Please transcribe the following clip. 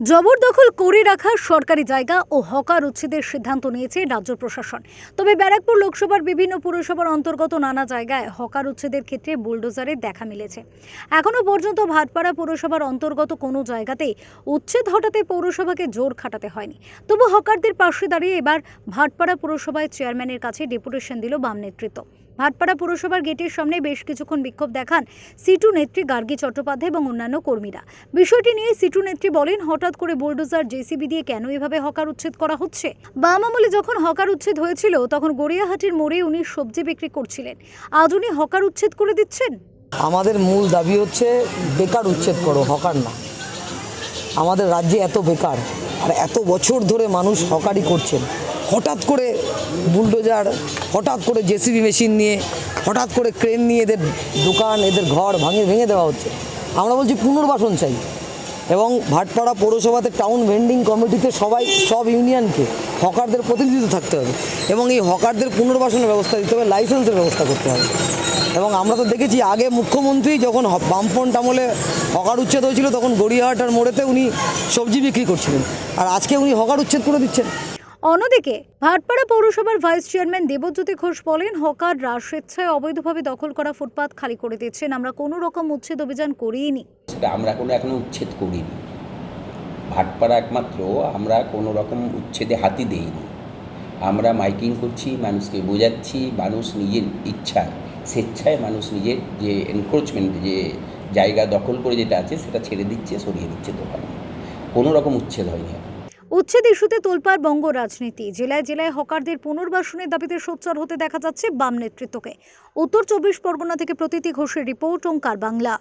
জবরদখল করে রাখা সরকারি জায়গা ও হকার উচ্ছেদের সিদ্ধান্ত নিয়েছে রাজ্য প্রশাসন। তবে ব্যারাকপুর লোকসভার বিভিন্ন পুরসভার অন্তর্গত নানা জায়গায় হকার উচ্ছেদের ক্ষেত্রে বুলডোজারের দেখা মিলেছে। এখনও পর্যন্ত ভাটপাড়া পুরসভার অন্তর্গত কোনো জায়গাতেই উচ্ছেদ হটাতে পৌরসভাকে জোর খাটাতে হয়নি। তবু হকারদের পাশে দাঁড়িয়ে এবার ভাটপাড়া পুরসভায় চেয়ারম্যানের কাছে ডেপুটেশন দিল বাম নেতৃত্ব। ভাটপাড়া পুরসভার গেটের সামনে বেশ কিছুক্ষণ বিক্ষোভ দেখান সিটু নেত্রী গার্গী চট্টোপাধ্যায় এবং অন্যান্য কর্মীরা। বিষয়টি নিয়ে সিটু নেত্রী বলেন, হঠাৎ করে বুলডোজার জেসিবি দিয়ে কেন এভাবে হকার উচ্ছেদ করা হচ্ছে? বাম আমলে যখন হকার উচ্ছেদ হয়েছিল, তখন গড়িয়াহাটির মোড়ে উনি সবজি বিক্রি করছিলেন। আজ উনি হকার উচ্ছেদ করে দিচ্ছেন? আমাদের মূল দাবি হচ্ছে, বেকার উচ্ছেদ করো, হকার না। আমাদের রাজ্যে এত বেকার, আর এত বছর ধরে মানুষ হকারি করছেন। হঠাৎ করে বুলডোজার, হঠাৎ করে জেসিবি মেশিন নিয়ে, হঠাৎ করে ক্রেন নিয়ে এদের দোকান, এদের ঘর ভাঙে ভেঙে দেওয়া হচ্ছে। আমরা বলছি পুনর্বাসন চাই। এবং ভাটপাড়া পৌরসভাতে টাউন ভেন্ডিং কমিটিতে সবাই, সব ইউনিয়নকে হকারদের প্রতিনিধিত্ব থাকতে হবে। এবং এই হকারদের পুনর্বাসনের ব্যবস্থা দিতে হবে লাইসেন্সের ব্যবস্থা করতে হবে। এবং আমরা তো দেখেছি, আগে মুখ্যমন্ত্রী যখন বামফ্রন্ট আমলে হকার উচ্ছেদ হয়েছিল, তখন গড়িয়াহাট আর মোড়েতে উনি সবজি বিক্রি করছিলেন। আর আজকে উনি হকার উচ্ছেদ করে দিচ্ছেন। অন্যদিকে ভাটপাড়া পৌরসভার ভাইস চেয়ারম্যান দেবজ্যোতি ঘোষ বলেন হকাররা স্বেচ্ছায় অবৈধভাবে দখল করা ফুটপাত খালি করে দিচ্ছেন, আমরা কোনো রকম উচ্ছেদ অভিযান করিনি। সেটা আমরা কোনো এখনও উচ্ছেদ করিনি। ভাটপাড়া একমাত্র আমরা কোনো রকম উচ্ছেদে হাতি দেইনি। আমরা মাইকিং করছি, মানুষকে বোঝাচ্ছি, মানুষ নিজের ইচ্ছায়, স্বেচ্ছায় মানুষ নিজের যে এনক্রোচমেন্ট যে জায়গা দখল করে যেটা আছে সেটা ছেড়ে দিচ্ছে, সরিয়ে দিচ্ছে দোকান কোনো রকম উচ্ছেদ হয়নি। উচ্ছেদ ইস্যুতে তোলপাড় বঙ্গ রাজনীতি। জেলায় জেলায় হকারদের পুনর্বাসনের দাবিতে সোচ্চার হতে দেখা যাচ্ছে বাম নেতৃত্বকে। উত্তর চব্বিশ পরগনা থেকে প্রতীতি ঘোষের রিপোর্ট, ওঙ্কার বাংলা।